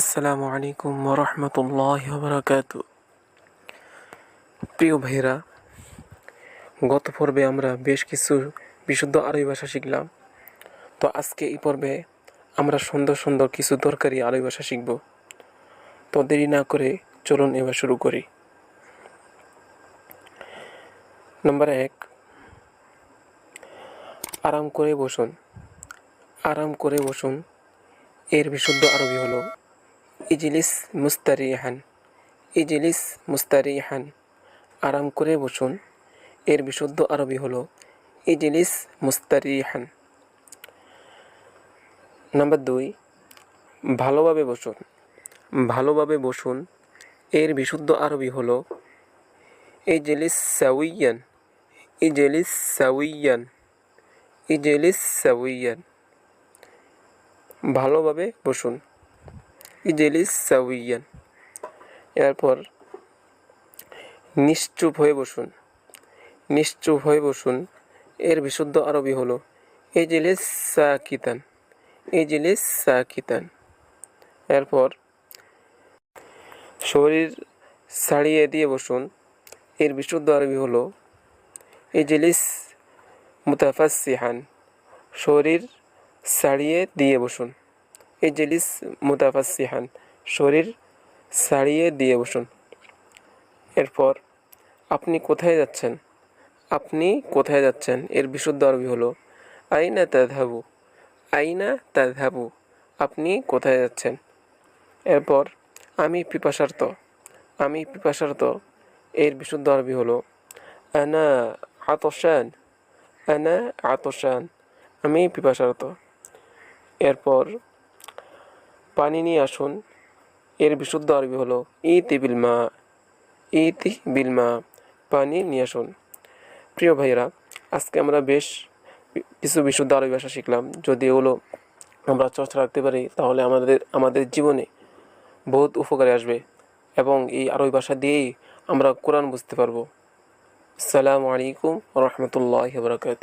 আসসালামু আলাইকুম রহমতুল্লাহ বারাকাত প্রিয় ভাইরা গত পর্বে আমরা বেশ কিছু বিশুদ্ধ আরবি ভাষা শিখলাম। তো আজকে এই পর্বে আমরা সুন্দর সুন্দর কিছু দরকারি আরবি ভাষা শিখব। তো দেরি না করে চলুন এবার শুরু করি। নম্বর এক, আরাম করে বসুন। আরাম করে বসুন। এর বিশুদ্ধ আরবি হলো ইজলিস মুস্তারিহান ইজলিস মুস্তারিহান। আরাম করে বসুন। এর বিশুদ্ধ আরবি হলো ইজলিস মুস্তারিহান। নাম্বার দুই, ভালোভাবে বসুন। ভালোভাবে বসুন। এর বিশুদ্ধ আরবি হলো ইজলিস সাউইয়ান ইজলিস সাউইয়ান ইজলিস সাউইয়ান। ভালোভাবে বসুন। ইজলিস সাউইয়ান। এরপর, নিশ্চুপ হয়ে বসুন। নিশ্চুপ হয়ে বসুন। এর বিশুদ্ধ আরবি হলো ইজলিস সাকিতান। ইজলিস সাকিতান। এরপর, শরীর ছাড়িয়ে দিয়ে বসুন। এর বিশুদ্ধ আরবি হলো ইজলিস মুতাফাসিহান শরীর ছাড়িয়ে দিয়ে বসুন। ইজলিস মুতাফাসিহান শরীর ছাড়িয়ে দিয়ে বসুন। এরপর, আপনি কোথায় যাচ্ছেন? আপনি কোথায় যাচ্ছেন? এর বিশুদ্ধ আরবি হলো, আইনা তাধাবু আইনা তাধাবু আপনি কোথায় যাচ্ছেন? এরপর, আমি পিপাসার্ত আমি পিপাসার্ত, এর বিশুদ্ধ আরবি হলো, আনা আতসান আনা আতসান আমি পিপাসার্ত। এরপর পানি নিয়ে আসুন। এর বিশুদ্ধ আরবি হলো ইতি বিলমা ইতি বিলমা পানি নিয়ে আসুন। প্রিয় ভাইয়েরা, আজকে আমরা বেশ কিছু বিশুদ্ধ আরবি ভাষা শিখলাম। যদি এগুলো আমরা চর্চা রাখতে পারি, তাহলে আমাদের আমাদের জীবনে বহুত উপকারে আসবে এবং এই আরবি ভাষা দিয়েই আমরা কোরআন বুঝতে পারব। আসসালামু আলাইকুম রহমতুল্লাহ বরকাত